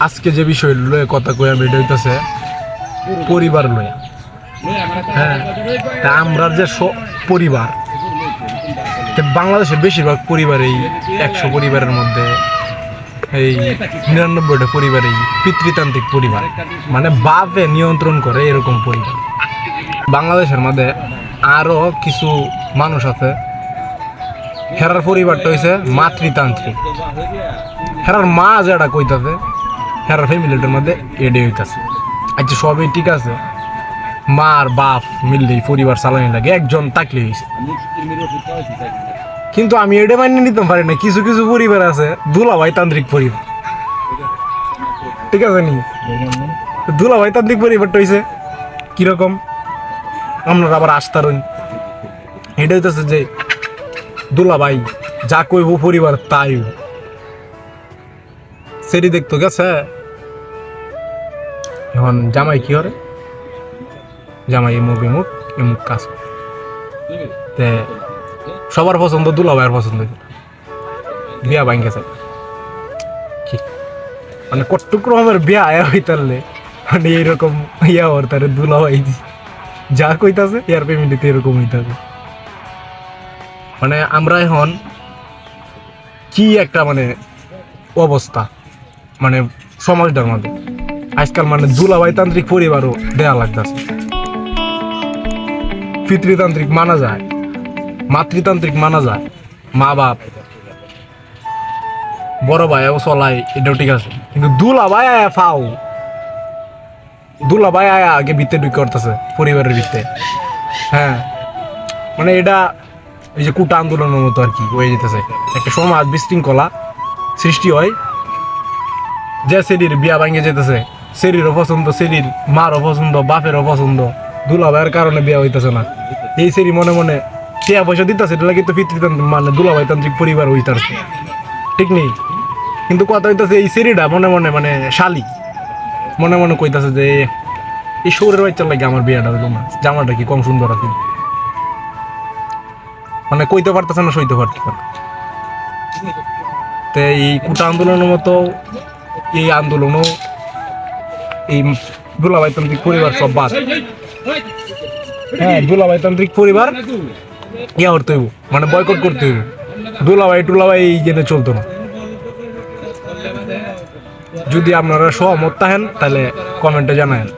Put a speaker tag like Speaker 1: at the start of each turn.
Speaker 1: আজকে যে বিষয় লয়ে কথা কইয়া বেড হইতাছে পরিবার লয়া। হ্যাঁ তা আমরা যে পরিবার, তা বাংলাদেশের বেশিরভাগ পরিবার এই একশো পরিবারের মধ্যে এই নিরানব্বইটা পরিবার এই পিতৃতান্ত্রিক পরিবার মানে বাপে নিয়ন্ত্রণ করে এরকম পরিবার। বাংলাদেশের মধ্যে আরও কিছু মানুষ আছে, হেরার পরিবারটা হয়েছে মাতৃতান্ত্রিক। হেরার মা যেটা কইতাছে হেরার ফ্যামিলিটার মধ্যে এডে হইতাছে। আচ্ছা সবই ঠিক আছে। মার বাপ মিললেই পরিবার চালানি লাগে, একজন থাকলে হয়েছে কিন্তু আমি এটা মানিয়ে নিতে পারি না কিছু কিছু পরিবার আছে, দুলাভাই তান্ত্রিক পরিবার। ঠিক আছে নি? দুলাভাই তান্ত্রিক পরিবারটা হয়েছে কীরকম? আমরা আবার আস্তারণ এটা হইতেছে যে দুলাভাই যা কইব পরিবার তাই। সেটি দেখতো, গেছে? এখন জামাই কি করে? জামাই এমুক এমুক এমুক কাজ। তে সবার পছন্দ দুলাভাইয়ের পছন্দ। বিয়া ভাঙ্গে গেছে। মানে কটুক রকমের বিয়া আয়া হইতারলে। মানে এইরকম ইয়া ওর তারে দুলাভাই যা কইতাছে, ইয়ার ফ্যামিলিতে এরকম হইতাছে। মানে আমরা এখন কি একটা মানে অবস্থা। মানে সমাজটার মধ্যে। আজকাল মানে দুলাভাই তান্ত্রিক পরিবারও দেয়া লাগতেছে। পিতৃতান্ত্রিক মানা যায়, মাতৃতান্ত্রিক মানা যায়, মা বাপ, বড় ভাইও চলাই এটাও ঠিক আছে। কিন্তু দুলা ভাই আয়া ফাও। দুলা ভাই আয়া আগে ভিতরে ঢুকে করতেছে পরিবারের ভিতরে হ্যাঁ মানে এটা এই যে কুটা আন্দোলনের মতো আর কি হয়ে যেতেছে। একটা সমাজ বিশৃঙ্খলা সৃষ্টি হয় যে সেরির বিয়া ভাঙে যেতেছে সেরিরও পছন্দ সেরির মারও পছন্দ, বাপেরও পছন্দ, দুলাভাইয়ের কারণে বিয়া হইতেছে না। এই সেরি মনে মনে টিয়া পয়সা দিতেছে, এটা লাগে তো পিতৃতান্ত্রিক মানে দুলাভাই তান্ত্রিক পরিবার হইতাছে। ঠিক নেই? কিন্তু কথা হইতেছে, এই সেরিটা মনে মনে মানে শালি। মনে মনে কইতাছে যে, এই সৌরের বাচ্চার লাগে আমার বিয়াটা হইল না, জামাটা কি কম সুন্দর আছে? মানে কইতে পারতেছে না, সইতে পারতেছে না। তো এই কুটা আন্দোলনের মতো এই আন্দোলনও, এই দুলাভাইতান্ত্রিক পরিবার সব বাদ। হ্যাঁ দুলাভাইতান্ত্রিক পরিবার, ইয়া করতে হইব মানে বয়কট করতে হইব। দুলাভাই, টুলাভাই এই জেনে চলতো না। যদি আপনারা সহমত থাকেন, তাহলে কমেন্টে জানায়েন।